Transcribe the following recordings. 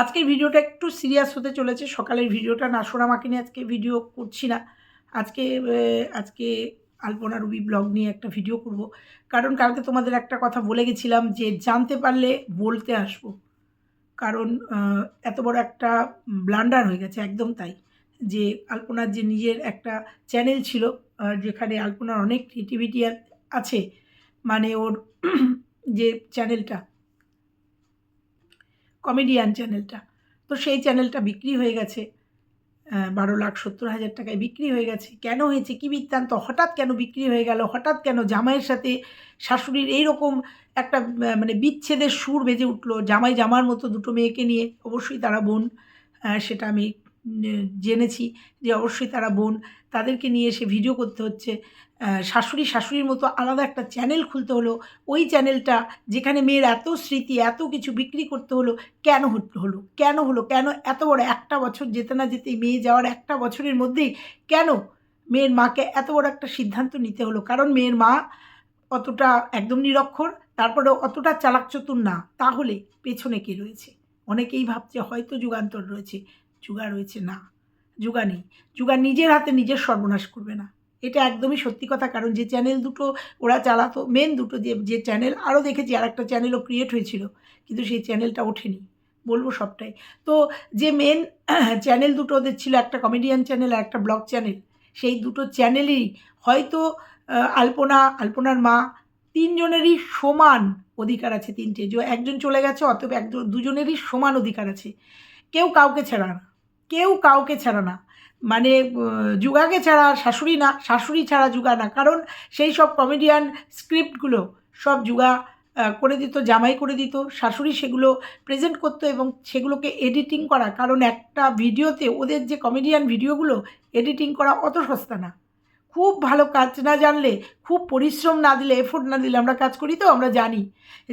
আজকের ভিডিওটা একটু সিরিয়াস হতে চলেছে। সকালের ভিডিওটা না সোনামাকে নিয়ে আজকে ভিডিও করছি না। আজকে আজকে আলপনা রুবি ব্লগ নিয়ে একটা ভিডিও করব। কারণ কালকে তোমাদের একটা কথা বলে গেছিলাম যে জানতে পারলে বলতে আসব। কারণ এত বড় একটা ব্লান্ডার হয়ে গেছে, একদম তাই। যে আলপনার যে নিজের একটা চ্যানেল ছিল যেখানে আলপনার অনেক ক্রিয়েটিভিটি আছে মানে ওর যে চ্যানেলটা কমেডিয়ান চ্যানেলটা তো সেই চ্যানেলটা বিক্রি হয়ে গেছে বারো লাখ সত্তর হাজার টাকায় বিক্রি হয়ে গেছে। কেন হয়েছে? কী বৃত্তান্ত? হঠাৎ কেন বিক্রি হয়ে গেল? হঠাৎ কেন জামাইয়ের সাথে শাশুড়ির এইরকম একটা মানে বিচ্ছেদের সুর বেজে উঠল? জামাই জামার মতো দুটো মেয়েকে নিয়ে অবশ্যই তারা বোন সেটা আমি জেনেছি যে অবশ্যই তারা বোন। তাদেরকে নিয়ে এসে ভিডিও করতে হচ্ছে। শাশুড়ি, শাশুড়ির মতো আলাদা একটা চ্যানেল খুলতে হলো। ওই চ্যানেলটা যেখানে মেয়ের এত স্মৃতি, এত কিছু বিক্রি করতে হলো, কেন হলো কেন হলো, কেন এত বড় একটা বছর যেতে না যেতেই মেয়ে যাওয়ার একটা বছরের মধ্যেই কেন মেয়ের মাকে এত বড় একটা সিদ্ধান্ত নিতে হলো? কারণ মেয়ের মা অতটা একদম নিরক্ষর তারপরে অতটা চালাক চতুর না। তাহলে পেছনে কে রয়েছে? অনেকেই ভাবছে হয়তো যুগান্তর রয়েছে। যুগা রয়েছে না। যুগা নেই। যুগা নিজের হাতে নিজের সর্বনাশ করবে না। এটা একদমই সত্যি কথা, কারণ যে চ্যানেল দুটো ওরা চালাতো মেন দুটো যে যে চ্যানেল আরও দেখেছি আর একটা চ্যানেলও ক্রিয়েট হয়েছিল, কিন্তু সেই চ্যানেলটা ওঠেনি। বলব সবটাই। তো যে মেন চ্যানেল দুটো ওদের ছিল, একটা কমেডিয়ান চ্যানেল আর একটা ব্লগ চ্যানেল সেই দুটো চ্যানেলই হয়তো আলপনা, আলপনার মা, তিনজনেরই সমান অধিকার আছে তিনটে। যে একজন চলে গেছে, অতএব একজন, দুজনেরই সমান অধিকার আছে। কেউ কাউকে ছাড়া না। কেউ কাউকে ছাড়া না। মানে যুগাকে ছাড়া শাশুড়ি না, শাশুড়ি ছাড়া যুগা না। কারণ সেই সব কমেডিয়ান স্ক্রিপ্টগুলো সব যুগা করে দিত, জামাই করে দিত, শাশুড়ি সেগুলো প্রেজেন্ট করতো এবং সেগুলোকে এডিটিং করা। কারণ একটা ভিডিওতে ওদের যে কমেডিয়ান ভিডিওগুলো এডিটিং করা অত সস্তা না। খুব ভালো কাজ না জানলে, খুব পরিশ্রম না দিলে এফোর্ট না দিলে, আমরা কাজ করি তো, আমরা জানি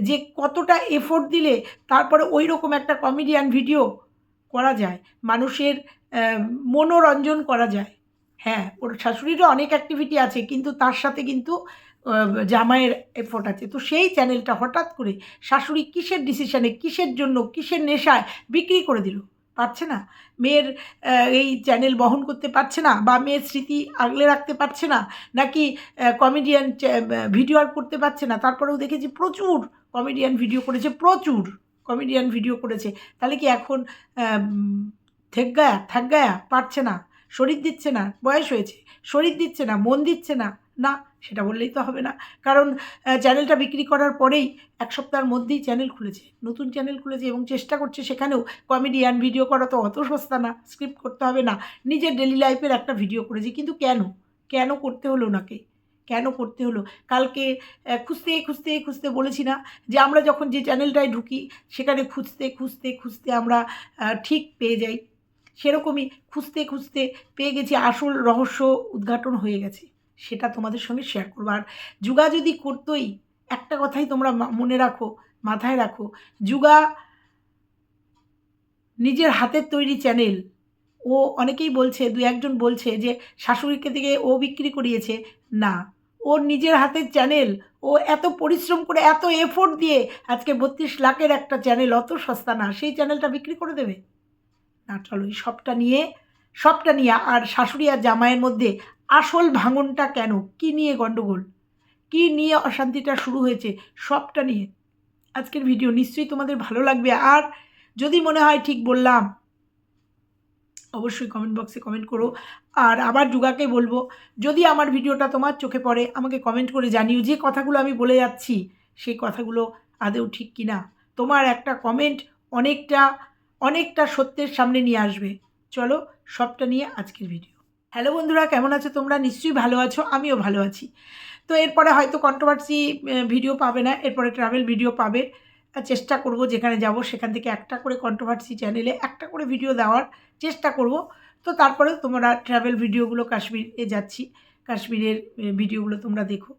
যে কতটা এফোর্ট দিলে তারপরে ওই রকম একটা কমেডিয়ান ভিডিও করা যায়, মানুষের মনোরঞ্জন করা যায়। হ্যাঁ ওর শাশুড়িরও অনেক অ্যাক্টিভিটি আছে, কিন্তু তার সাথে কিন্তু জামাইয়ের এফোর্ট আছে। তো সেই চ্যানেলটা হঠাৎ করে শাশুড়ি কিসের ডিসিশনে কিসের জন্য, কিসের নেশায় বিক্রি করে দিল? পারছে না। মেয়ের এই চ্যানেল বহন করতে পারছে না বা মেয়ের স্মৃতি আগলে রাখতে পারছে না, নাকি কমেডিয়ান ভিডিও আর করতে পারছে না। তারপরেও দেখেছি প্রচুর কমেডিয়ান ভিডিও করেছে, প্রচুর। কমেডিয়ান ভিডিও করেছে, তাহলে কি এখন থেক গায়া, থাক গায়া, পারছে না, শরীর দিচ্ছে না, বয়স হয়েছে, শরীর দিচ্ছে না, মন দিচ্ছে না না, সেটা বললেই তো হবে না। কারণ চ্যানেলটা বিক্রি করার পরেই এক সপ্তাহের মধ্যেই চ্যানেল খুলেছে, নতুন চ্যানেল খুলেছে এবং চেষ্টা করছে সেখানেও কমেডিয়ান ভিডিও করা তো অত সস্তা না স্ক্রিপ্ট করতে হবে না, নিজের ডেলি লাইফের একটা ভিডিও করেছে, কিন্তু কেন? কেন করতে হলো ওনাকে? কেন করতে হলো? কালকে খুঁজতে খুঁজতে খুঁজতে বলেছি না যে আমরা যখন যে চ্যানেলটায় ঢুকি, সেখানে খুঁজতে খুঁজতে খুঁজতে আমরা ঠিক পেয়ে যাই। সেরকমই খুঁজতে খুঁজতে পেয়ে গেছি, আসল রহস্য উদ্ঘাটন হয়ে গেছে। সেটা তোমাদের সঙ্গে শেয়ার করব। আর যুগা যদি করতোই, একটা কথাই তোমরা মনে রাখো, মাথায় রাখো। যুগা নিজের হাতের তৈরি চ্যানেল ও অনেকেই বলছে দু একজন বলছে যে শাশুড়িকে থেকে ও বিক্রি করিয়েছে। না, ওর নিজের হাতের চ্যানেল ও এত পরিশ্রম করে এত এফোর্ট দিয়ে আজকে বত্রিশ লাখের একটা চ্যানেল অত সস্তা না, সেই চ্যানেলটা বিক্রি করে দেবে। না, চলো এই সবটা নিয়ে সবটা নিয়ে, আর শাশুড়ি আর জামাইয়ের মধ্যে আসল ভাঙনটা কেন? কি নিয়ে গণ্ডগোল কি নিয়ে অশান্তিটা শুরু হয়েছে? সবটা নিয়ে। আজকের ভিডিও নিশ্চয়ই তোমাদের ভালো লাগবে। আর যদি মনে হয়, ঠিক বললাম অবশ্যই কমেন্ট বক্সে কমেন্ট করো। আর আবার যুগাকে বলব, যদি আমার ভিডিওটা তোমার চোখে পড়ে, আমাকে কমেন্ট করে জানিও যে কথাগুলো আমি বলে যাচ্ছি, সেই কথাগুলো আদৌ ঠিক কি না তোমার একটা কমেন্ট অনেকটা অনেকটা সত্যের সামনে নিয়ে আসবে। চলো সবটা নিয়ে আজকের ভিডিও হ্যালো বন্ধুরা, কেমন আছো তোমরা? নিশ্চয়ই ভালো আছো, আমিও ভালো আছি। তো এরপরে হয়তো কন্ট্রোভার্সি ভিডিও পাবে না, এরপরে ট্রাভেল ভিডিও পাবে। চেষ্টা করব যেখানে যাব, সেখান থেকে একটা করে কন্ট্রোভার্সি চ্যানেলে একটা করে ভিডিও দেওয়ার চেষ্টা করব। তো তারপরে তোমরা ট্রাভেল ভিডিওগুলো কাশ্মীরে যাচ্ছি, কাশ্মীরের ভিডিওগুলো তোমরা দেখো।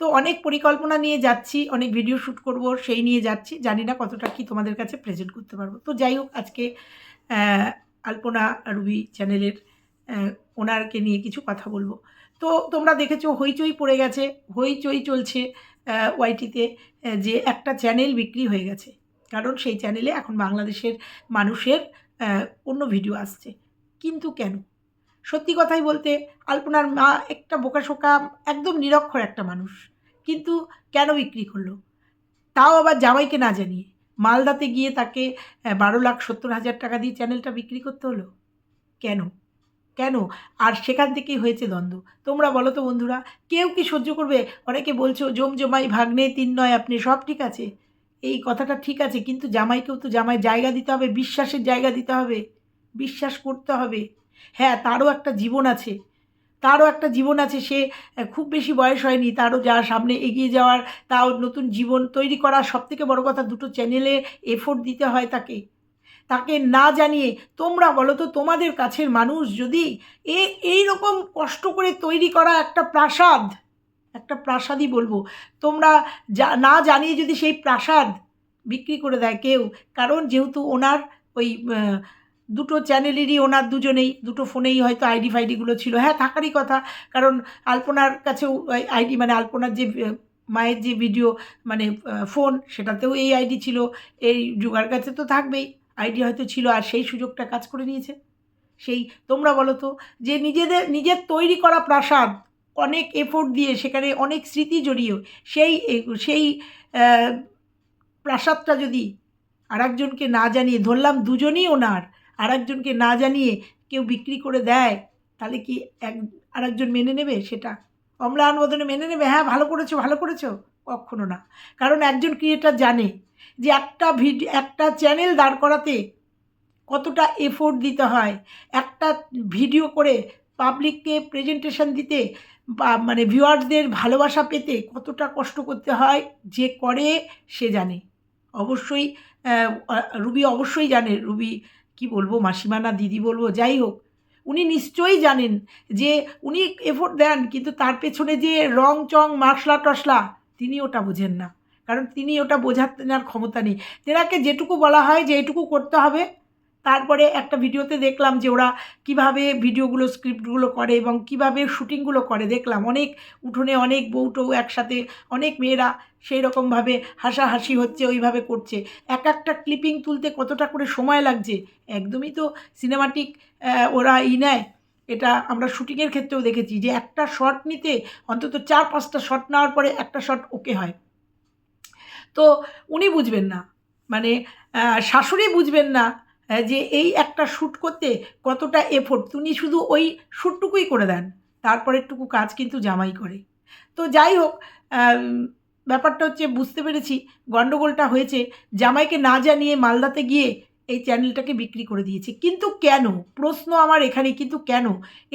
তো অনেক পরিকল্পনা নিয়ে যাচ্ছি, অনেক ভিডিও শ্যুট করব, সেই নিয়ে যাচ্ছি। জানি না কতটা কি তোমাদের কাছে প্রেজেন্ট করতে পারব। তো যাই হোক, আজকে আলপনা রুবি চ্যানেলের ওনারকে নিয়ে কিছু কথা বলব। তো তোমরা দেখেছ, হইচই পড়ে গেছে, হইচই চলছে। ওয়াইটিতে যে একটা চ্যানেল বিক্রি হয়ে গেছে। কারণ সেই চ্যানেলে এখন বাংলাদেশের মানুষের অন্য ভিডিও আসছে। কিন্তু কেন? সত্যি কথাই বলতে, আলপনার মা একটা বোকাশোকা, একদম নিরক্ষর একটা মানুষ। কিন্তু কেন বিক্রি করল? তাও আবার জামাইকে না জানিয়ে। মালদাতে গিয়ে তাকে বারো লাখ সত্তর হাজার টাকা দিয়ে চ্যানেলটা বিক্রি করতে হলো? কেন? কেন? আর সেখান থেকেই হয়েছে দ্বন্দ্ব। তোমরা বলো তো বন্ধুরা, কেউ কি সহ্য করবে? অনেকে বলছো জমজমাই ভাগ্নে, তিন নয়, আপনি সব ঠিক আছে। এই কথাটা ঠিক আছে, কিন্তু জামাইকেও তো জামাই জায়গা দিতে হবে, বিশ্বাসের জায়গা দিতে হবে, বিশ্বাস করতে হবে। হ্যাঁ তারও একটা জীবন আছে। তারও একটা জীবন আছে, সে খুব বেশি বয়স হয়নি, তারও যা সামনে এগিয়ে যাওয়ার, তাও নতুন জীবন তৈরি করা সবথেকে বড় কথা, দুটো চ্যানেলে এফোর্ট দিতে হয় তাকে। তাকে না জানিয়ে তোমরা বলো তো তোমাদের কাছের মানুষ যদি এ, এই রকম কষ্ট করে তৈরি করা একটা প্রাসাদ, একটা প্রাসাদই বলব, তোমরা যা, না জানিয়ে যদি সেই প্রাসাদ বিক্রি করে দেয় কেউ, কারণ যেহেতু ওনার ওই দুটো চ্যানেলেরই ওনার দুজনেই, দুটো ফোনেই হয়তো আইডি ফাইডিগুলো ছিল। হ্যাঁ থাকারই কথা, কারণ আলপনার কাছেও আইডি মানে আলপনার যে মায়ের যে ভিডিও মানে ফোন, সেটাতেও এই আইডি ছিল, এই যুগার কাছে তো থাকবেই। আইডি হয়তো ছিল আর সেই সুযোগটা কাজ করে নিয়েছে। সেই তোমরা বলো তো, যে নিজেদের, নিজের তৈরি করা প্রাসাদ অনেক এফোর্ট দিয়ে সেখানে অনেক স্মৃতি জড়িয়ে, সেই সেই প্রাসাদটা যদি আরেকজনকে না জানিয়ে, ধরলাম দুজনই ওনার, আরেকজনকে না জানিয়ে কেউ বিক্রি করে দেয়, তাহলে কি এক, আরেকজন মেনে নেবে সেটা? অম্লান বদনে মেনে নেবে? হ্যাঁ ভালো করেছ ভালো করেছ। কখনো না। কারণ একজন ক্রিয়েটার জানে। যে একটা ভিডিও একটা চ্যানেল দাঁড় করাতে কতটা এফোর্ট দিতে হয়, একটা ভিডিও করে পাবলিককে প্রেজেন্টেশন দিতে, বা মানে ভিউয়ার্সদের ভালোবাসা পেতে কতটা কষ্ট করতে হয়, যে করে সে জানে। অবশ্যই রুবি অবশ্যই জানে, রুবি কি বলব, মাসিমা না দিদি বলব, যাই হোক, উনি নিশ্চয়ই জানেন যে উনি এফোর্ট দেন, কিন্তু তার পেছনে যে রং চং মাসলা টসলা তিনি ওটা বোঝেন না। কারণ তিনি ওটা বোঝার তেনার ক্ষমতা নেই। তেনাকে যেটুকু বলা হয় যে এটুকু করতে হবে। তারপরে একটা ভিডিওতে দেখলাম যে ওরা কীভাবে ভিডিওগুলো, স্ক্রিপ্টগুলো করে এবং কীভাবে শুটিংগুলো করে। দেখলাম অনেক উঠোনে অনেক বউটো একসাথে, অনেক মেয়েরা সেই রকমভাবে হাসাহাসি হচ্ছে, ওইভাবে করছে। এক একটা ক্লিপিং তুলতে কতটা করে সময় লাগছে, একদমই তো সিনেমাটিক ওরা ই নেয়। এটা আমরা শুটিংয়ের ক্ষেত্রেও দেখেছি যে একটা শট নিতে অন্তত চার পাঁচটা শট নেওয়ার পরে একটা শট ওকে হয়। তো উনি বুঝবেন না। মানে শাশুড়ি বুঝবেন না যে এই একটা শ্যুট করতে কতটা এফোর্ট তিনি শুধু ওই শ্যুটটুকুই করে দেন, তারপরেরটুকু কাজ কিন্তু জামাই করে। তো যাই হোক ব্যাপারটা হচ্ছে বুঝতে পেরেছি গণ্ডগোলটা হয়েছে। জামাইকে না জানিয়ে মালদাতে গিয়ে এই চ্যানেলটাকে বিক্রি করে দিয়েছে। কিন্তু কেন? প্রশ্ন আমার এখানে, কিন্তু কেন?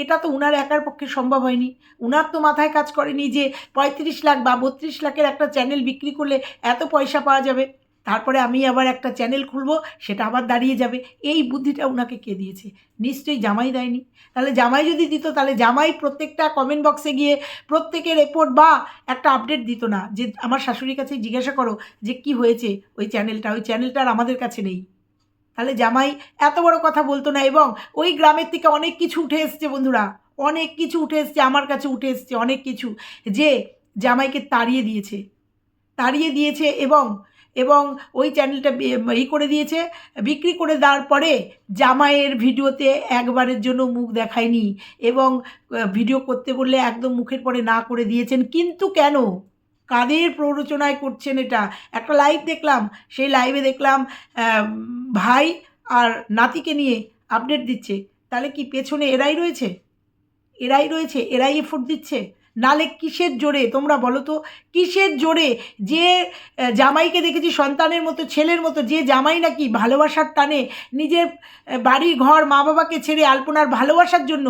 এটা তো উনার একার পক্ষে সম্ভব হয়নি। উনার তো মাথায় কাজ করেনি যে পঁয়ত্রিশ লাখ বা বত্রিশ লাখের একটা চ্যানেল বিক্রি করলে এত পয়সা পাওয়া যাবে। তারপরে আমি আবার একটা চ্যানেল খুলব, সেটা আবার দাঁড়িয়ে যাবে। এই বুদ্ধিটা ওনাকে কে দিয়েছে? নিশ্চয়ই জামাই দেয়নি। তাহলে জামাই যদি দিত, তাহলে জামাই প্রত্যেকটা কমেন্ট বক্সে গিয়ে প্রত্যেকের রিপোর্ট বা একটা আপডেট দিত না। যে আমার শাশুড়ির কাছে জিজ্ঞাসা করো যে কি হয়েছে? ওই চ্যানেলটা ওই চ্যানেলটা আর আমাদের কাছে নেই। তাহলে জামাই এত বড় কথা বলতো না এবং ওই গ্রামের থেকে অনেক কিছু উঠে এসছে বন্ধুরা। অনেক কিছু উঠে এসছে, আমার কাছে উঠে এসছে অনেক কিছু যে জামাইকে তাড়িয়ে দিয়েছে। তাড়িয়ে দিয়েছে এবং এবং ওই চ্যানেলটা ই করে দিয়েছে। বিক্রি করে দেওয়ার পরে জামাইয়ের ভিডিওতে একবারের জন্য মুখ দেখায়নি এবং ভিডিও করতে বললে একদম মুখের পরে না করে দিয়েছেন। কিন্তু কেন? কাদের প্ররোচনায় করছেন এটা? একটা লাইভ দেখলাম, সেই লাইভে দেখলাম ভাই আর নাতিকে নিয়ে আপডেট দিচ্ছে। তাহলে কি পেছনে এরাই রয়েছে? এরাই রয়েছে, এরাই এফোর্ট দিচ্ছে? নালে কিসের জোরে? তোমরা বলো তো, কিসের জোরে? যে জামাইকে দেখেছি সন্তানের মতো, ছেলের মতো, যে জামাই নাকি ভালোবাসার টানে নিজের বাড়ি, ঘর মা বাবাকে ছেড়ে আলপনার ভালোবাসার জন্য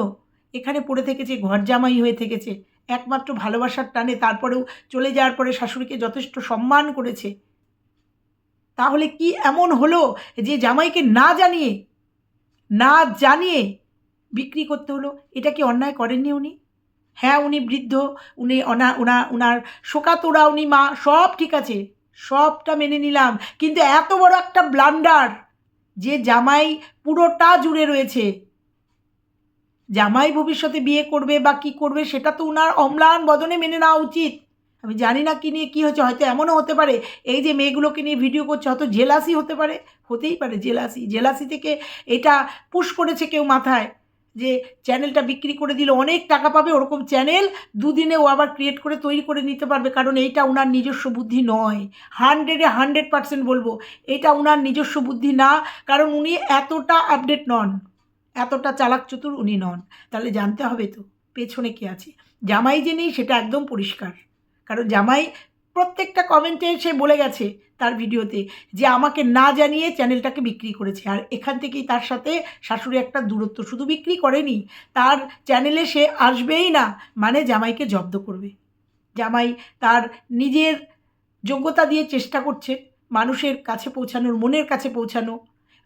এখানে পড়ে থেকেছে, ঘর জামাই হয়ে থেকেছে। একমাত্র ভালোবাসার টানে তারপরেও চলে যাওয়ার পরে শাশুড়িকে যথেষ্ট সম্মান করেছে। তাহলে কি এমন হলো যে জামাইকে না জানিয়ে না জানিয়ে বিক্রি করতে হলো? এটা কি অন্যায় করেননি উনি? হ্যাঁ উনি বৃদ্ধ, উনি অনা ওনা ওনার শোকাতোরা, উনি মা, সব ঠিক আছে, সবটা মেনে নিলাম। কিন্তু এত বড় একটা ব্লান্ডার যে জামাই পুরোটা জুড়ে রয়েছে। জামাই ভবিষ্যতে বিয়ে করবে বা কি করবে, সেটা তো উনার অম্লান বদনে মেনে নেওয়া উচিত। আমি জানি না কী নিয়ে কী হচ্ছে, হয়তো এমনও হতে পারে, এই যে মেয়েগুলোকে নিয়ে ভিডিও করছে, হয়তো জেলাসি হতে পারে, হতেই পারে জেলাসি। জেলাসি থেকে এটা পুশ করেছে কেউ মাথায়, যে চ্যানেলটা বিক্রি করে দিলে, অনেক টাকা পাবে, ওরকম চ্যানেল দুদিনে ও আবার ক্রিয়েট করে তৈরি করে নিতে পারবে, কারণ এইটা ওনার নিজস্ব বুদ্ধি নয়। হান্ড্রেডে হান্ড্রেড পার্সেন্ট বলব, এটা ওনার নিজস্ব বুদ্ধি না, কারণ উনি এতটা আপডেট নন। এতটা চালাক চতুর উনি নন। তাহলে জানতে হবে তো, পেছনে কে আছে? জামাই যে নেই সেটা একদম পরিষ্কার। কারণ জামাই প্রত্যেকটা কমেন্টে সে বলে গেছে তার ভিডিওতে যে আমাকে না জানিয়ে চ্যানেলটাকে বিক্রি করেছে। আর এখান থেকেই তার সাথে শাশুড়ি একটা দূরত্ব শুধু বিক্রি করেনি, তার চ্যানেলে সে আসবেই না মানে জামাইকে জব্দ করবে। জামাই তার নিজের যোগ্যতা দিয়ে চেষ্টা করছে, মানুষের কাছে পৌঁছানোর, মনের কাছে পৌঁছানো।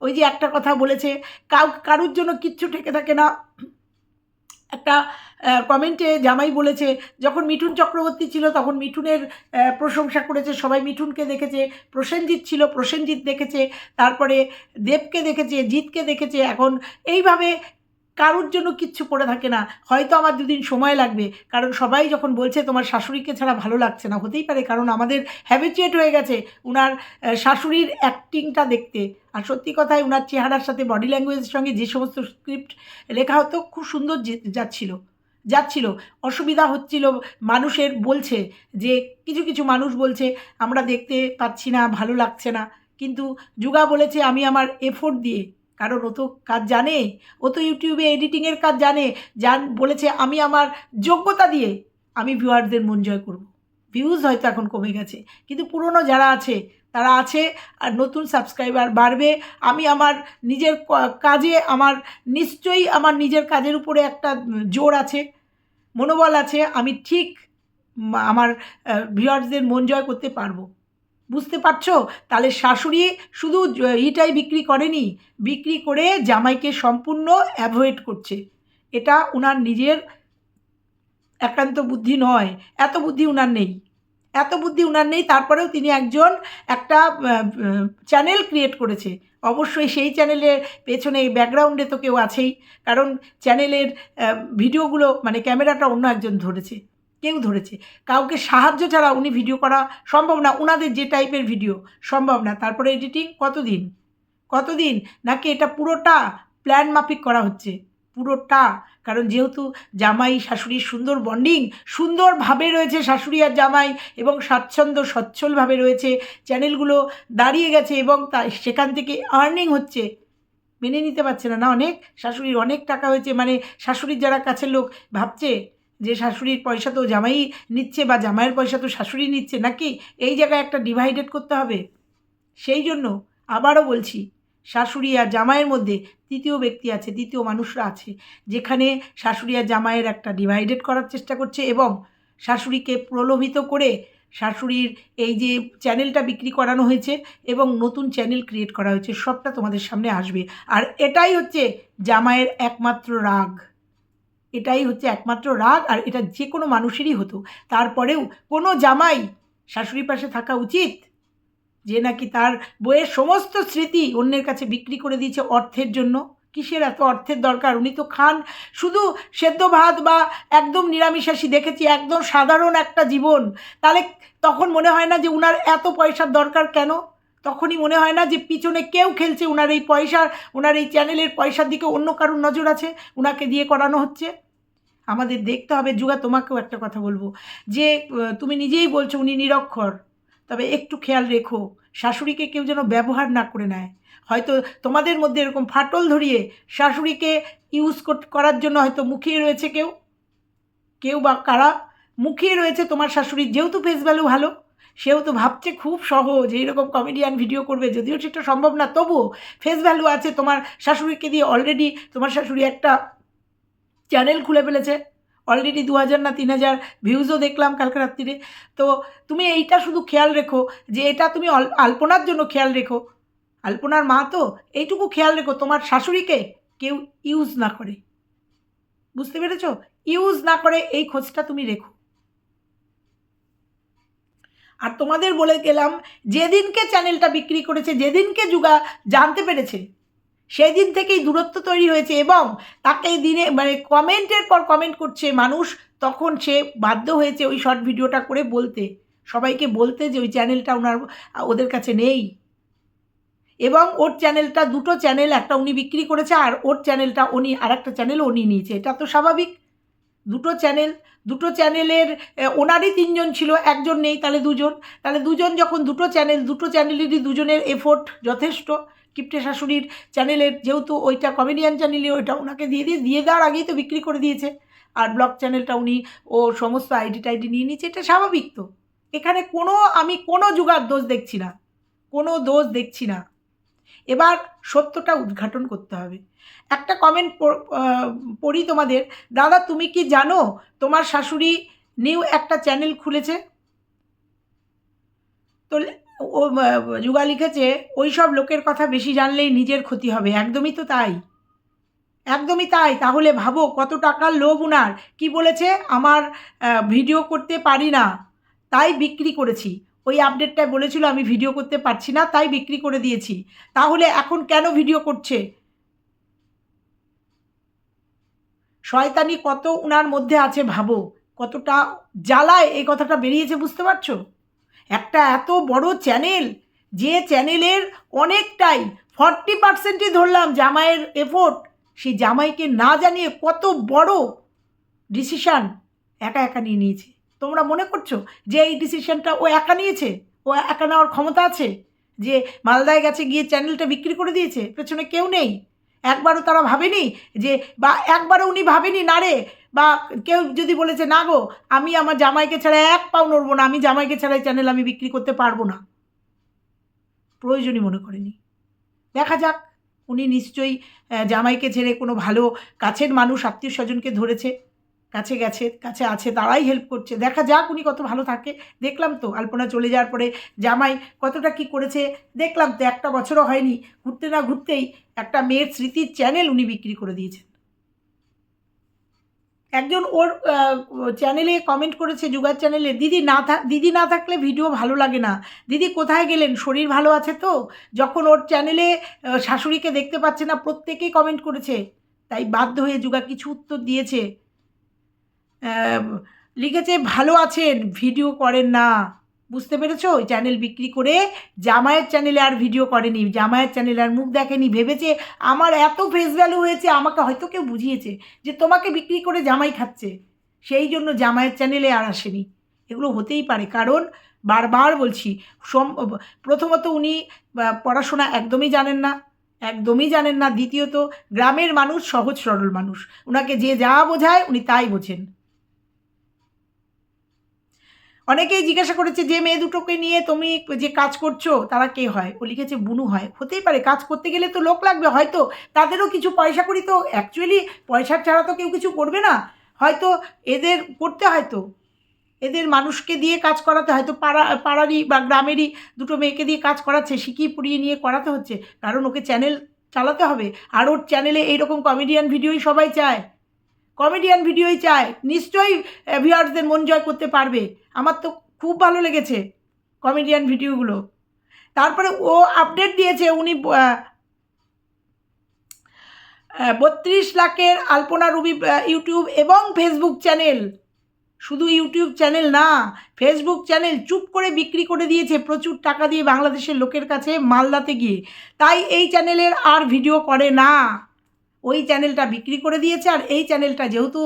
ওই যে একটা কথা বলেছে, কাউ, কারুর জন্য কিচ্ছু ঠেকে থাকে না। একটা কমেন্টে জামাই বলেছে, যখন মিঠুন চক্রবর্তী ছিল তখন মিঠুনের প্রশংসা করেছে, সবাই মিঠুনকে দেখেছে, প্রসেনজিৎ ছিল, প্রসেনজিৎ দেখেছে, তারপরে দেবকে দেখেছে, জিৎকে দেখেছে, এখন এইভাবে কারুর জন্য কিচ্ছু পড়ে থাকে না। হয়তো আমার দুদিন সময় লাগবে। কারণ সবাই যখন বলছে, তোমার শাশুড়িকে ছাড়া ভালো লাগছে না। হতেই পারে, কারণ আমাদের হ্যাবিচুয়েট হয়ে গেছে উনার শাশুড়ির অ্যাক্টিংটা দেখতে। আর সত্যি কথায় উনার চেহারার সাথে বডি ল্যাঙ্গুয়েজের সঙ্গে যে সমস্ত স্ক্রিপ্ট লেখা হতো, খুব সুন্দর যাচ্ছিল যাচ্ছিল। অসুবিধা হচ্ছিল, মানুষের বলছে যে, কিছু কিছু মানুষ বলছে, আমরা দেখতে পাচ্ছি না, ভালো লাগছে না। কিন্তু যুগা বলেছে, আমি আমার এফোর্ট দিয়ে কারণ ও তো কাজ জানে, ও তো ইউটিউবে এডিটিংয়ের কাজ জানে, জান, বলেছে আমি আমার যোগ্যতা দিয়ে আমি ভিউয়ারদের মন জয় করব। ভিউজ হয়তো এখন কমে গেছে, কিন্তু পুরনো যারা আছে, তারা আছে আর নতুন সাবস্ক্রাইবার বাড়বে। আমি আমার নিজের কাজে আমার, নিশ্চয়ই আমার নিজের কাজের উপরে একটা জোর আছে, মনোবল আছে, আমি ঠিক আমার ভিউয়ার্সদের মন জয় করতে পারব। বুঝতে পারছ? তাহলে শাশুড়ি শুধু ইটাই বিক্রি করেনি, বিক্রি করে জামাইকে সম্পূর্ণ অ্যাভয়েড করছে। এটা উনার নিজের একান্ত বুদ্ধি নয়, এত বুদ্ধি উনার নেই। এত বুদ্ধি উনার নেই, তারপরেও তিনি একজন একটা চ্যানেল ক্রিয়েট করেছে। অবশ্যই সেই চ্যানেলের পেছনে ব্যাকগ্রাউন্ডে তো কেউ আছেই, কারণ চ্যানেলের ভিডিওগুলো মানে ক্যামেরাটা অন্য একজন ধরেছে। কেউ ধরেছে। কাউকে সাহায্য ছাড়া উনি ভিডিও করা সম্ভব না। ওনাদের যে টাইপের ভিডিও সম্ভব না। তারপরে এডিটিং কতদিন? কতদিন? নাকি এটা পুরোটা প্ল্যান মাফিক করা হচ্ছে? পুরোটা। কারণ যেহেতু জামাই শাশুড়ির সুন্দর বন্ডিং সুন্দরভাবে রয়েছে শাশুড়ি আর জামাই এবং স্বাচ্ছন্দ্য সচ্ছলভাবে রয়েছে। চ্যানেলগুলো দাঁড়িয়ে গেছে এবং তা সেখান থেকে আর্নিং হচ্ছে। মেনে নিতে পারছে না। না অনেক? শাশুড়ির অনেক টাকা হয়েছে। মানে শাশুড়ির যারা কাছের লোক, ভাবছে যে শাশুড়ির পয়সা তো জামাই নিচ্ছে বা জামাইয়ের পয়সা তো শাশুড়ি নিচ্ছে নাকি? এই জায়গায় একটা ডিভাইডেড করতে হবে। সেই জন্য আবারও বলছি, শাশুড়ি আর জামাইয়ের মধ্যে তৃতীয় ব্যক্তি আছে, তৃতীয় মানুষরা আছে, যেখানে শাশুড়ি আর জামাইয়ের একটা ডিভাইডেড করার চেষ্টা করছে এবং শাশুড়িকে প্রলোভিত করে শাশুড়ির এই যে চ্যানেলটা বিক্রি করানো হয়েছে এবং নতুন চ্যানেল ক্রিয়েট করা হয়েছে, সবটা তোমাদের সামনে আসবে। আর এটাই হচ্ছে জামাইয়ের একমাত্র রাগ। এটাই হচ্ছে একমাত্র রাগ আর এটা যে কোনো মানুষেরই হতো। তারপরেও কোনো জামাই শাশুড়ির পাশে থাকা উচিত যে নাকি তার বইয়ের সমস্ত স্মৃতি অন্যের কাছে বিক্রি করে দিয়েছে অর্থের জন্য। কিসের এত অর্থের দরকার? উনি তো খান। শুধু সেদ্ধ ভাত বা একদম নিরামিষাসী দেখেছি, একদম সাধারণ একটা জীবন। তাহলে তখন মনে হয় না যে উনার এত পয়সার দরকার কেন? তখনই মনে হয় না যে পিছনে কেউ খেলছে। ওনার এই পয়সা ওনার এই চ্যানেলের পয়সার দিকে অন্য কারুর নজর আছে? ওনাকে দিয়ে করানো হচ্ছে? আমাদের দেখতে হবে। যুগা, তোমাকেও একটা কথা বলব। যে তুমি নিজেই বলছো উনি নিরক্ষর। তবে একটু খেয়াল রেখো, শাশুড়িকে কেউ যেন ব্যবহার না করে নেয়। হয়তো তোমাদের মধ্যে এরকম ফাটল ধরিয়ে শাশুড়িকে ইউজ করার জন্য হয়তো মুখিয়ে রয়েছে কেউ। কেউ বা কারা? মুখিয়ে রয়েছে তোমার শাশুড়ির। যেহেতু ফেস ভ্যালু ভালো সেও তো ভাবছে খুব সহজ এইরকম কমেডিয়ান ভিডিও করবে। যদিও সেটা সম্ভব না, তবুও ফেস ভ্যালু আছে। তোমার শাশুড়িকে দিয়ে অলরেডি তোমার শাশুড়ি একটা চ্যানেল খুলে ফেলেছে। অলরেডি দু হাজার না তিন হাজার ভিউজও দেখলাম কালকে রাত্রিরে। তো তুমি এইটা শুধু খেয়াল রেখো, যে এটা তুমি আলপনার জন্য খেয়াল রেখো। আলপনার মা তো এইটুকু খেয়াল রেখো, তোমার শাশুড়িকে কেউ ইউজ না করে। বুঝতে পেরেছ? ইউজ না করে এই খোঁজটা তুমি রেখো। আর তোমাদের বলে গেলাম, যেদিনকে চ্যানেলটা বিক্রি করেছে, যেদিনকে যুগা জানতে পেরেছে সেই দিন থেকেই দূরত্ব তৈরি হয়েছে এবং তাকে দিনে মানে কমেন্টের পর কমেন্ট করছে মানুষ, তখন সে বাধ্য হয়েছে ওই শর্ট ভিডিওটা করে বলতে। সবাইকে বলতে যে ওই চ্যানেলটা ওনার, ওদের কাছে নেই। এবং ওর চ্যানেলটা, দুটো চ্যানেল, একটা উনি বিক্রি করেছে আর ওর চ্যানেলটা উনি আর একটা চ্যানেল উনি নিয়েছে। এটা তো স্বাভাবিক। দুটো চ্যানেল দুটো চ্যানেলের ওনারই তিনজন ছিল, একজন নেই, তাহলে দুজন। তাহলে দুজন যখন দুটো চ্যানেল দুটো চ্যানেলেরই দুজনের এফোর্ট যথেষ্ট। কিপ্টে শাশুড়ির চ্যানেলের যেহেতু ওইটা কমেডিয়ান চ্যানেলে ওইটা ওনাকে দিয়ে দিয়ে দিয়ে দেওয়ার আগেই তো বিক্রি করে দিয়েছে। আর ব্লগ চ্যানেলটা উনি, ও সমস্ত আইডি টাইডি নিয়ে নিয়েছে, এটা স্বাভাবিক তো। এখানে কোনো, আমি কোনো যুগার দোষ দেখছি না। কোনো দোষ দেখছি না। এবার সত্যটা উদ্ঘাটন করতে হবে। একটা কমেন্ট পড়ি তোমাদের। দাদা, তুমি কি জানো তোমার শাশুড়ি নিউ একটা চ্যানেল খুলেছে? তো ও যুগা লিখেছে ওই সব লোকের কথা বেশি জানলেই নিজের ক্ষতি হবে। একদমই তো তাই। একদমই তাই। তাহলে ভাবো কত টাকার লোভ উনার। কি বলেছে? আমার ভিডিও করতে পারি না। তাই বিক্রি করেছি। ওই আপডেটটায় বলেছিল, আমি ভিডিও করতে পারছি না, তাই বিক্রি করে দিয়েছি। তাহলে এখন কেন ভিডিও করছে? শয়তানি কত উনার মধ্যে আছে ভাবো? কতটা জ্বালায় এই কথাটা বেরিয়েছে বুঝতে পারছ? একটা এত বড় চ্যানেল যে চ্যানেলের অনেকটাই ফর্টি পার্সেন্টই ধরলাম জামাইয়ের এফোর্ট সেই জামাইকে না জানিয়ে কত বড় ডিসিশান একা একা নিয়ে নিয়েছে। তোমরা মনে করছ যে এই ডিসিশানটা ও একা নিয়েছে? ও একা নেওয়ার ক্ষমতা আছে? যে মালদায় গেছে, গিয়ে চ্যানেলটা বিক্রি করে দিয়েছে? পেছনে কেউ নেই। একবারও তারা ভাবেনি যে, বা একবারও উনি ভাবেনি, না রে, বা কেউ যদি বলেছে, না গো, আমি আমার জামাইকে ছাড়া এক পাও নড়বো না, আমি জামাইকে ছাড়া চ্যানেল আমি বিক্রি করতে পারব না। প্রয়োজনই মনে করেনি। দেখা যাক, উনি নিশ্চয়ই জামাইকে ছেড়ে কোনো ভালো কাছের মানুষ, আত্মীয় স্বজনকে ধরেছে। কাছে গেছে, কাছে আছে, তারাই হেল্প করছে। দেখা যাক উনি কত ভালো থাকে। দেখলাম তো, আলপনা চলে যাওয়ার পরে, জামাই কতটা কি করেছে? দেখলাম তো একটা বছরও হয়নি। ঘুরতে না ঘুরতেই একটা মেয়ের স্মৃতির চ্যানেল উনি বিক্রি করে দিয়েছেন। একজন ওর চ্যানেলে কমেন্ট করেছে, যুগার চ্যানেলে দিদি না থাক দিদি না থাকলে ভিডিও ভালো লাগে না। দিদি কোথায় গেলেন? শরীর ভালো আছে তো? যখন ওর চ্যানেলে শাশুড়িকে দেখতে পাচ্ছে না, প্রত্যেকেই কমেন্ট করেছে। তাই বাধ্য হয়ে যুগা কিছু উত্তর দিয়েছে। লিখেছে, ভালো আছেন, ভিডিও করেন না। বুঝতে পেরেছ? চ্যানেল বিক্রি করে জামাইয়ের চ্যানেলে আর ভিডিও করেনি। জামাইয়ের চ্যানেলে আর মুখ দেখেনি। ভেবেছে, আমার এত ফেস ভ্যালু হয়েছে, আমাকে হয়তো কেউ বুঝিয়েছে যে তোমাকে বিক্রি করে জামাই খাচ্ছে। সেই জন্য জামাইয়ের চ্যানেলে আর আসেনি। এগুলো হতেই পারে। কারণ, বারবার বলছি, সম, প্রথমত উনি পড়াশোনা একদমই জানেন না, একদমই জানেন না। দ্বিতীয়ত, গ্রামের মানুষ সহজ সরল মানুষ। ওনাকে যে যা বোঝায়, উনি তাই বোঝেন। অনেকেই জিজ্ঞাসা করেছে, যে মেয়ে দুটোকে নিয়ে তুমি যে কাজ করছ, তারা কে হয়? ও লিখেছে, বুনু হয়। হতেই পারে, কাজ করতে গেলে তো লোক লাগবে, হয়তো তাদেরও কিছু পয়সা করি তো অ্যাকচুয়ালি পয়সার ছাড়া তো কেউ কিছু করবে না। হয়তো এদের করতে হয়তো, এদের মানুষকে দিয়ে কাজ করাতে হয়তো পাড়া, পাড়ারই বা গ্রামেরই দুটো মেয়েকে দিয়ে কাজ করাচ্ছে, শিখিয়ে পুড়িয়ে নিয়ে করাতে হচ্ছে, কারণ ওকে চ্যানেল চালাতে হবে, আর ওর চ্যানেলে এইরকম কমেডিয়ান ভিডিওই সবাই চায়। কমেডিয়ান ভিডিওই চায়, নিশ্চয়ই ভিউয়ার্সদের মন জয় করতে পারবে। আমার তো খুব ভালো লেগেছে কমেডিয়ান ভিডিওগুলো তারপরে ও আপডেট দিয়েছে, উনি বত্রিশ লাখের আলপনা রুবি ইউটিউব এবং ফেসবুক চ্যানেল শুধু ইউটিউব চ্যানেল না ফেসবুক চ্যানেল চুপ করে বিক্রি করে দিয়েছে, প্রচুর টাকা দিয়ে বাংলাদেশের লোকের কাছে মালদাতে গিয়ে। তাই এই চ্যানেলের আর ভিডিও করে না। ওই চ্যানেলটা বিক্রি করে দিয়েছে আর এই চ্যানেলটা যেহেতু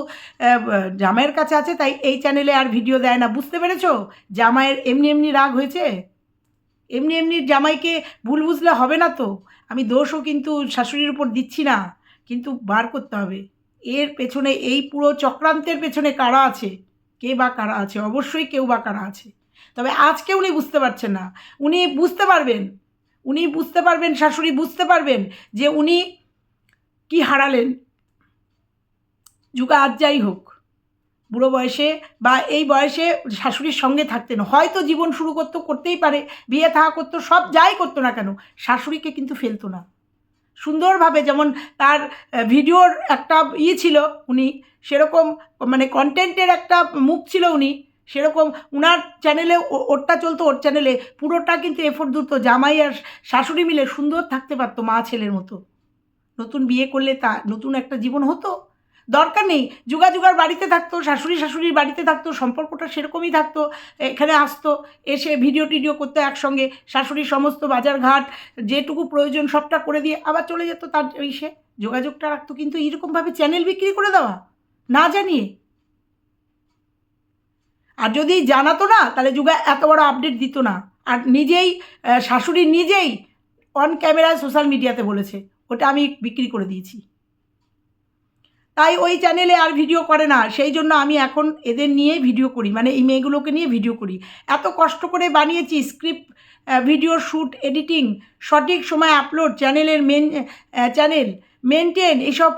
জামাইয়ের কাছে আছে, তাই এই চ্যানেলে আর ভিডিও দেয় না। বুঝতে পেরেছ? জামাইয়ের এমনি এমনি রাগ হয়েছে? এমনি এমনি জামাইকে ভুল বুঝলে হবে না তো? আমি দোষও কিন্তু শাশুড়ির উপর দিচ্ছি না, কিন্তু বার করতে হবে। এর পেছনে, এই পুরো চক্রান্তের পেছনে কারা আছে? কে বা কারা আছে? অবশ্যই কেউ বা কারা আছে। তবে আজকে উনি বুঝতে পারছেন না। উনি বুঝতে পারবেন, উনি বুঝতে পারবেন, শাশুড়ি বুঝতে পারবেন যে উনি কি হারালেন? যুগা আজ যাই হোক, বুড়ো বয়সে বা এই বয়সে শাশুড়ির সঙ্গে থাকতেন, হয়তো জীবন শুরু করতো, করতেই পারে, বিয়ে থাকা করতো, সব যাই করতো না কেন, শাশুড়িকে কিন্তু ফেলতো না। সুন্দরভাবে যেমন তার ভিডিওর একটা ইয়ে ছিল উনি, সেরকম মানে কন্টেন্টের একটা মুখ ছিল উনি, সেরকম উনার চ্যানেলে ওরটা চলতো, ওর চ্যানেলে পুরোটা কিন্তু এফোর্ট দিত জামাই আর শাশুড়ি মিলে সুন্দর থাকতে পারতো মা ছেলের মতো। নতুন বিয়ে করলে তা, নতুন একটা জীবন হতো? দরকার নেই। যুগাযুগার বাড়িতে থাকতো, শাশুড়ি শাশুড়ির বাড়িতে থাকতো, সম্পর্কটা সেরকমই থাকতো, এখানে আসতো, এসে ভিডিও টিডিও করতো একসঙ্গে, শাশুড়ির সমস্ত বাজার ঘাট যেটুকু প্রয়োজন সবটা করে দিয়ে আবার চলে যেত তার ইসে যোগাযোগটা রাখতো কিন্তু এরকমভাবে চ্যানেল বিক্রি করে দেওয়া, না জানিয়ে। আর যদি জানাতো না, তাহলে যুগা এত বড় আপডেট দিত না। আর নিজেই শাশুড়ি নিজেই অন ক্যামেরায় সোশ্যাল মিডিয়াতে বলেছে। ওটা আমি বিক্রি করে দিয়েছি। তাই ওই চ্যানেলে আর ভিডিও করে না, সেই জন্য আমি এখন এদের নিয়ে ভিডিও করি মানে এই মেয়েগুলোকে নিয়ে ভিডিও করি। এত কষ্ট করে বানিয়েছি স্ক্রিপ্ট ভিডিও শ্যুট এডিটিং সঠিক সময় আপলোড চ্যানেলের মেন চ্যানেল মেনটেন এসব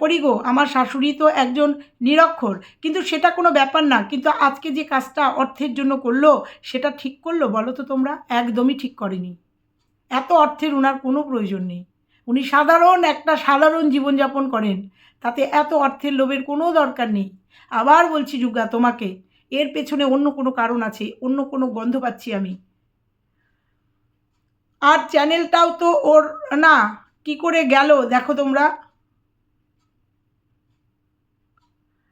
করি গো। আমার শাশুড়ি তো একজন নিরক্ষর, কিন্তু সেটা কোনো ব্যাপার না, কিন্তু আজকে যে কাজটা অর্থের জন্য করল, সেটা ঠিক করল বলো তো তোমরা? একদমই ঠিক করেনি। এত অর্থের ওনার কোনো প্রয়োজন নেই। উনি সাধারণ একটা সাধারণ জীবনযাপন করেন। তাতে এত অর্থের লোভের কোনো দরকার নেই। আবার বলছি, যুগা, তোমাকে। এর পেছনে অন্য কোনো কারণ আছে, অন্য কোনো গন্ধ পাচ্ছি আমি। আর চ্যানেলটাও তো ওর, না, কি করে গেল, দেখো তোমরা।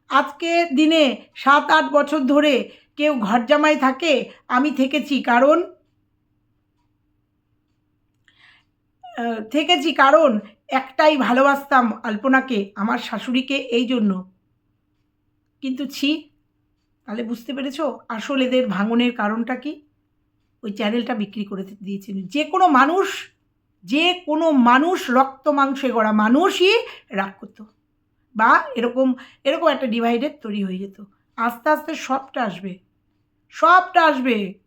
আজকে দিনে সাত আট বছর ধরে কেউ ঘর জামাই থাকে, আমি থেকেছি। কারণ থেকেছি। কারণ একটাই ভালোবাসতাম আলপনাকে, আমার শাশুড়িকে এই জন্য। কিন্তু ছি, তাহলে বুঝতে পেরেছ আসল এদের ভাঙনের কারণটা কি? ওই চ্যানেলটা বিক্রি করে দিয়েছেন যে কোনো মানুষ, যে কোনো মানুষ রক্ত মাংসে গড়া মানুষই রাগ করতো। বা এরকম এরকম একটা ডিভাইডেড তৈরি হয়ে যেত। আস্তে আস্তে সবটা আসবে। সবটা আসবে।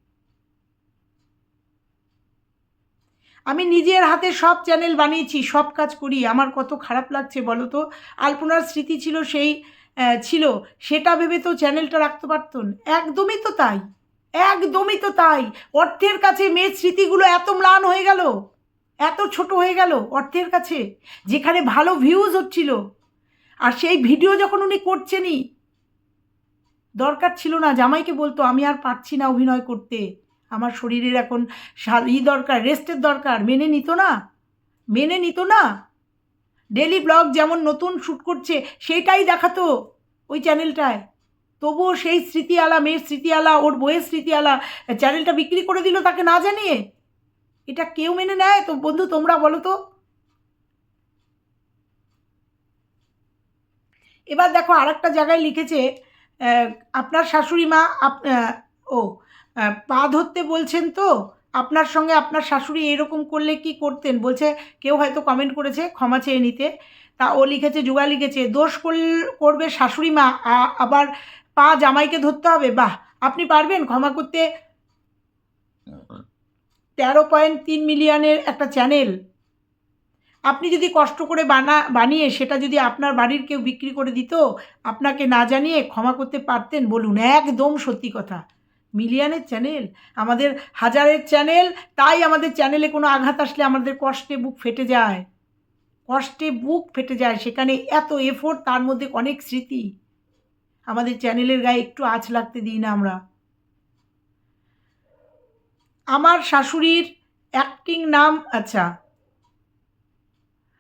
আমি নিজের হাতে সব চ্যানেল বানিয়েছি, সব কাজ করি। আমার কত খারাপ লাগছে বলো তো? আলপনার স্মৃতি ছিল সেই ছিল। সেটা ভেবে তো চ্যানেলটা রাখতে পারতেন একদমই তো তাই। একদমই তো তাই। অর্থের কাছে মেয়ের স্মৃতিগুলো এত ম্লান হয়ে গেল। এত ছোট হয়ে গেল অর্থের কাছে, যেখানে ভালো ভিউজ হচ্ছিল। আর সেই ভিডিও যখন উনি করছেনই, দরকার ছিল না। জামাইকে বলতো, আমি আর পারছি না অভিনয় করতে। আমার শরীরের এখন ই দরকার রেস্টের দরকার। মেনে নিত না? মেনে নিত না? ডেলি ব্লগ যেমন নতুন শ্যুট করছে, সেটাই দেখাতো ওই চ্যানেলটায় তবুও সেই স্মৃতিআলা, মেয়ের স্মৃতিআলা, ওর বইয়ের স্মৃতিআলা চ্যানেলটা বিক্রি করে দিল তাকে না জানিয়ে? এটা কেউ মেনে নেয়? তো বন্ধু, তোমরা বলো তো। এবার দেখো আরেকটা জায়গায় লিখেছে আপনার শাশুড়ি মা, আপ- ও পা ধরতে বলছেন তো? আপনার সঙ্গে আপনার শাশুড়ি এরকম করলে কি করতেন? বলছে, কেউ হয়তো কমেন্ট করেছে, ক্ষমা চেয়ে নিতে। তা ও লিখেছে যুগা লিখেছে, দোষ করবে শাশুড়ি মা আবার পা জামাইকে ধরতে হবে? বাহ, আপনি পারবেন ক্ষমা করতে। তেরো পয়েন্ট তিন মিলিয়নের একটা চ্যানেল আপনি যদি কষ্ট করে বানা, বানিয়ে সেটা যদি আপনার বাড়ির কেউ বিক্রি করে দিত, আপনাকে না জানিয়ে ক্ষমা করতে পারতেন বলুন। একদম সত্যি কথা। মিলিয়নের চ্যানেল, আমাদের হাজারের চ্যানেল, তাই আমাদের চ্যানেলে কোনো আঘাত আসলে আমাদের কষ্টে বুক ফেটে যায়। কষ্টে বুক ফেটে যায়, সেখানে এত এফোর্ট তার মধ্যে অনেক স্মৃতি। আমাদের চ্যানেলের গায়ে একটু আঁচ লাগতে দিই না আমরা। আমার শাশুড়ির অ্যাক্টিং নাম আচ্ছা।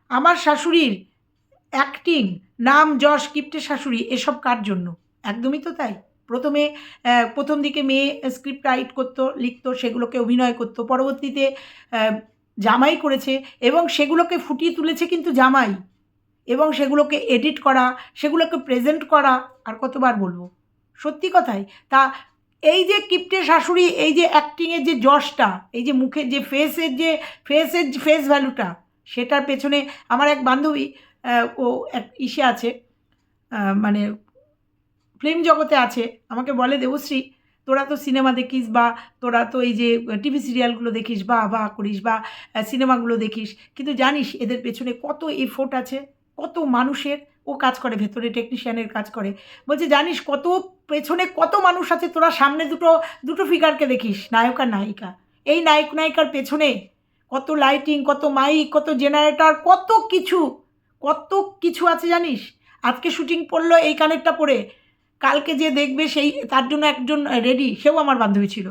আমার শাশুড়ির অ্যাক্টিং নাম যশ কিপ্টে শাশুড়ি, এসব কার জন্য? একদমই তো তাই। প্রথমে প্রথম দিকে মেয়ে স্ক্রিপ্ট রাইট করতো, লিখতো, সেগুলোকে অভিনয় করতো। পরবর্তীতে জামাই করেছে এবং সেগুলোকে ফুটিয়ে তুলেছে কিন্তু জামাই। এবং সেগুলোকে এডিট করা, সেগুলোকে প্রেজেন্ট করা, আর কতবার বলব? সত্যি কথাই, তা এই যে কিপ্টে শাশুড়ি, এই যে অ্যাক্টিংয়ের যে যশটা, এই যে মুখের যে ফেসের যে ফেসের যে ফেস ভ্যালুটা সেটার পেছনে আমার এক বান্ধবী ও এক ইসে আছে মানে ফিল্ম জগতে আছে, আমাকে বলে দেবশ্রী তোরা তো সিনেমা দেখিস বা তোরা তো এই যে টিভি সিরিয়ালগুলো দেখিস বা বা করিস বা সিনেমাগুলো দেখিস, কিন্তু জানিস এদের পেছনে কত এফোর্ট আছে, কত মানুষের, ও কাজ করে, ভেতরে টেকনিশিয়ানের কাজ করে। বলছে, জানিস কত পেছনে কত মানুষ আছে, তোরা সামনে দুটো দুটো ফিগারকে দেখিস, নায়ক আর নায়িকা। এই নায়ক নায়িকার পেছনে কত লাইটিং কত মাইক কত জেনারেটর কত কিছু কত কিছু আছে জানিস? আজকে শুটিং পড়ল এই কানেরটা পরে কালকে যে দেখবে সেই, তার জন্য একজন রেডি সেও আমার বান্ধবী ছিল।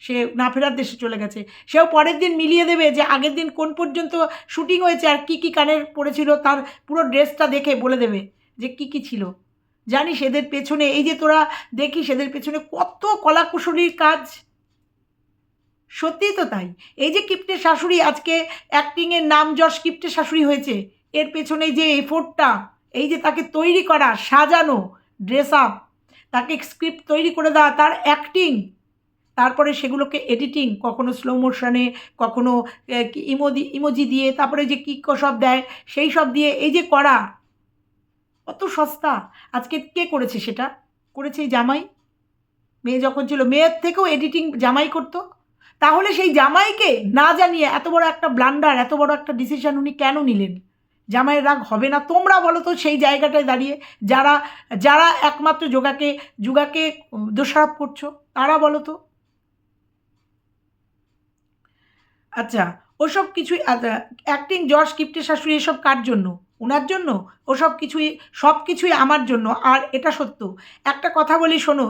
সে না ফেরার দেশে চলে গেছে। সেও পরের দিন মিলিয়ে দেবে যে আগের দিন কোন পর্যন্ত শুটিং হয়েছে আর কী কী কানের পড়েছিল, তার পুরো ড্রেসটা দেখে বলে দেবে যে কি কি ছিল। জানিস এদের পেছনে, এই যে তোরা দেখিস এদের পেছনে কত কলাকুশলীর কাজ। সত্যিই তো তাই। এই যে কিপ্টের শাশুড়ি, আজকে অ্যাক্টিংয়ের নাম যশ কিপ্টের শাশুড়ি হয়েছে, এর পেছনে যে এফোর্টটা এই যে তাকে তৈরি করা, সাজানো ড্রেস আপ তাকে স্ক্রিপ্ট তৈরি করে দেওয়া, তার অ্যাক্টিং তারপরে সেগুলোকে এডিটিং কখনো স্লো মোশনে কখনো ইমোজি ইমোজি দিয়ে, তারপরে যে কিক সব দেয়, সেই সব দিয়ে, এই যে করা, কত সস্তা। আজকে কে করেছে সেটা? করেছে জামাই? মেয়ে যখন ছিল, মেয়ের থেকেও এডিটিং জামাই করতো। তাহলে সেই জামাইকে না জানিয়ে এত বড় একটা ব্লান্ডার এত বড় একটা ডিসিশন উনি কেন নিলেন? জামাইয়ের রাগ হবে না। তোমরা বলো তো সেই জায়গাটায় দাঁড়িয়ে যারা যারা একমাত্র যোগাকে, যুগাকে দোষারোপ করছ, তারা বলো তো। আচ্ছা ওসব কিছুই অ্যাক্টিং যশ, কিপ্টে শাশুড়ি এসব কার জন্য? ওনার জন্য? ওসব কিছুই সব কিছুই আমার জন্য। আর এটা সত্য। একটা কথা বলি শোনো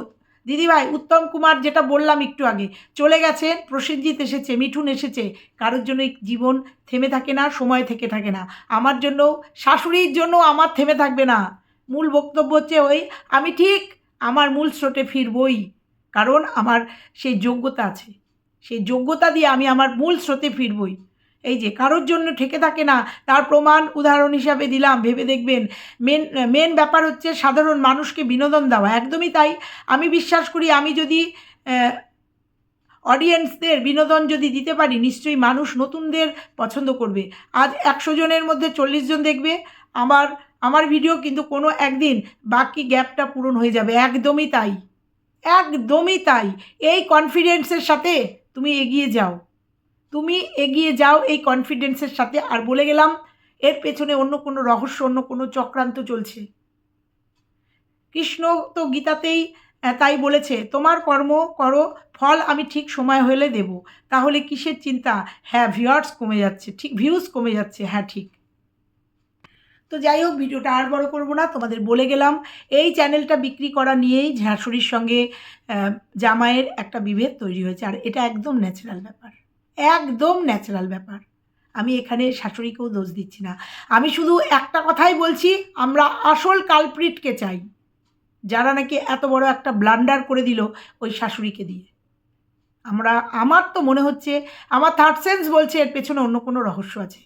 দিদিভাই, উত্তম কুমার যেটা বললাম একটু আগে, চলে গেছেন, প্রসেনজিৎ এসেছে, মিঠুন এসেছে। কারোর জন্য জীবন থেমে থাকে না, সময় থেকে থাকে না। আমার জন্য, শাশুড়ির জন্য আমার থেমে থাকবে না। মূল বক্তব্য হচ্ছে ওই, আমি ঠিক আমার মূল স্রোতে ফিরবই। কারণ আমার সেই যোগ্যতা আছে। সেই যোগ্যতা দিয়ে আমি আমার মূল স্রোতে ফিরবই। এই যে কারোর জন্য ঠেকে থাকে না, তার প্রমাণ উদাহরণ হিসাবে দিলাম, ভেবে দেখবেন। মেন মেন ব্যাপার হচ্ছে সাধারণ মানুষকে বিনোদন দেওয়া, একদমই তাই। আমি বিশ্বাস করি আমি যদি অডিয়েন্সদের বিনোদন যদি দিতে পারি, নিশ্চয়ই মানুষ নতুনদের পছন্দ করবে। আজ একশো জনের মধ্যে চল্লিশ জন দেখবে, আমার আমার ভিডিও কিন্তু কোনো একদিন বাকি গ্যাপটা পূরণ হয়ে যাবে, একদমই তাই। একদমই তাই। এই কনফিডেন্সের সাথে তুমি এগিয়ে যাও। তুমি এগিয়ে যাও এই কনফিডেন্সের সাথে। আর বলে গেলাম, এর পেছনে অন্য কোনো রহস্য, অন্য কোনো চক্রান্ত চলছে। কৃষ্ণ তো গীতাতেই তাই বলেছে, তোমার কর্ম করো, ফল আমি ঠিক সময় হলে দেব। তাহলে কিসের চিন্তা? হ্যাঁ ভিউয়ার্স কমে যাচ্ছে, ঠিক ভিউজ কমে যাচ্ছে হ্যাঁ ঠিক। তো যাই হোক, ভিডিওটা আর বড় করব না, তোমাদের বলে গেলাম, এই চ্যানেলটা বিক্রি করা নিয়েই ঝাঁসুরির সঙ্গে জামাইয়ের একটা বিভেদ তৈরি হয়েছে, আর এটা একদম ন্যাচারাল ব্যাপার। একদম ন্যাচারাল ব্যাপার। আমি এখানে শাশুড়িকেও দোষ দিচ্ছি না। আমি শুধু একটা কথাই বলছি, আমরা আসল কালপ্রিটকে চাই। যারা নাকি এত বড় একটা ব্লান্ডার করে দিল ওই শাশুড়িকে দিয়ে। আমরা, আমার তো মনে হচ্ছে, আমার থার্ড সেন্স বলছে এর পেছনে অন্য কোনো রহস্য আছে।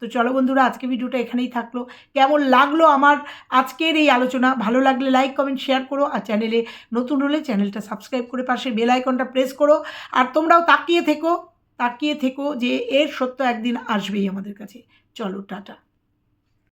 তো চলো বন্ধুরা, আজকে ভিডিওটা এখানেই থাকল। কেমন লাগল আমার আজকের এই আলোচনা? ভালো লাগলে লাইক কমেন্ট শেয়ার করো। আর চ্যানেলে নতুন হলে চ্যানেলটা সাবস্ক্রাইব করে পাশে বেল আইকনটা প্রেস করো। আর তোমরাও তাকিয়ে থেকো। তাকিয়ে থেকো যে এর সত্য একদিন আসবেই আমাদের কাছে। চলো টাটা।